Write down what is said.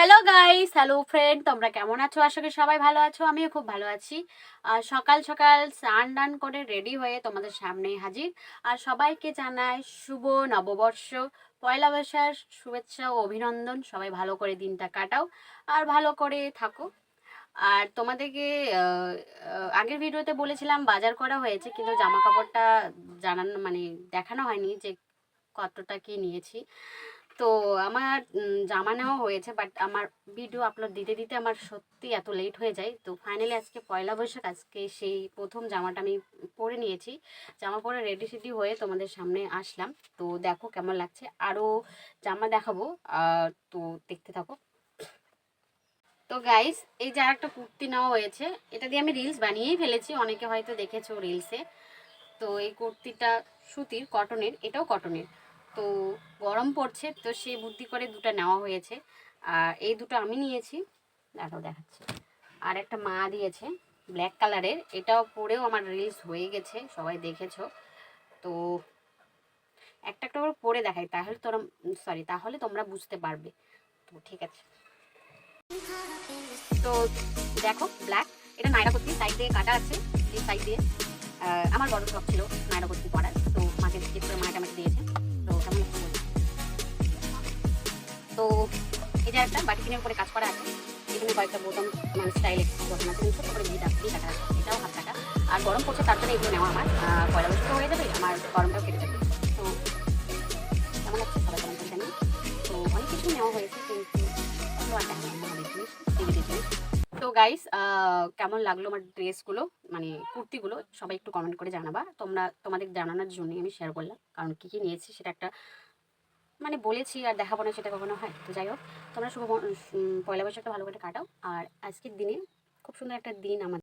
Hello guys hello friend তোমরা কেমন আছো? আশা করি সবাই ভালো আছো। আমিও খুব ভালো আছি। আর সকাল সকাল স্নান টান করে রেডি হয়ে তোমাদের সামনে হাজির। আর সবাইকে জানাই শুভ নববর্ষ। পয়লা বৈশাখ, শুভেচ্ছা ও অভিনন্দন। সবাই ভালো করে দিনটা কাটাও আর ভালো করে থাকো। আর তোমাদেরকে আগের ভিডিওতে বলেছিলাম বাজার করা হয়েছে, কিন্তু জামা কাপড়টা জানানো মানে দেখানো হয়নি যে কতটা কি নিয়েছি। তো আমার জামা নেওয়া হয়েছে বাট আমার ভিডিও আপলোড দিতে দিতে আমার সত্যি এত লেট হয়ে যায়। তো ফাইনালি আজকে পয়লা বৈশাখ, আজকে সেই প্রথম জামাটা আমি পরে নিয়েছি। জামা পরে রেডি সেডি হয়ে তোমাদের সামনে আসলাম। তো দেখো কেমন লাগছে। আরও জামা দেখাবো তো দেখতে থাকো। তো গাইস এই যে একটা কুর্তি নেওয়া হয়েছে, এটা দিয়ে আমি রিলস বানিয়েই ফেলেছি। অনেকে হয়তো দেখেছ রিলসে তো এই কুর্তিটা সুতির কটনের এটাও কটনের তো গরম পড়ছে, তো সেই বুদ্ধি করে দুটো নেওয়া হয়েছে। আর এই দুটো আমি নিয়েছি। দেখাও দেখাচ্ছি। আর একটা মা দিয়েছে ব্ল্যাক কালারের এটাও পরেও আমার রিলস হয়ে গেছে, সবাই দেখেছ। তো একটা একটা করে পরে দেখাই, তাহলে তোরা সরি তাহলে তোমরা বুঝতে পারবে। তো ঠিক আছে। তো দেখো ব্ল্যাক এটা নাইরা সাইড দিয়ে কাটা আছে, এই সাইড দিয়ে। আমার বড় শখ ছিল নাইরা কুর্তি তো মাকে জিজ্ঞেস করে মাটা আমাকে দিয়েছে। তো যে একটা বাটি কিনের উপরে কাজ করা আছে। এখানে কয়েকটা বোতাম মানে স্টাইলে বোতাম আছে। ছোট করে ভিটা ভিটা কাটা আছে এটাও হাত কাটা। আর গরম পড়ছে তার জন্য এগুলো নেওয়া আমার। পয়লা বৈশাখ হয়ে যাবে, আমার গরমটাও কেটে যাবে। তো কেমন লাগছে? সবাই কেমন করে জানি তো অনেক কিছু নেওয়া হয়েছে, কিন্তু আর জিনিস টিভিতে জিনিস। তো গাইস কেমন লাগল আমার ড্রেসগুলো? মানে কুর্তিগুলো, সবাই একটু কমেন্ট করে জানাবা। তোমরা, তোমাদের জানানোর জন্যই আমি শেয়ার করলাম। কারণ কী কী নিয়েছি সেটা একটা মানে বলেছি আর দেখাবো না, সেটা কখনো হয়। তো যাই হোক, তোমরা শুভ পয়লা বৈশাখটা ভালো করে কাটাও। আর আজকের দিনে খুব সুন্দর একটা দিন আমার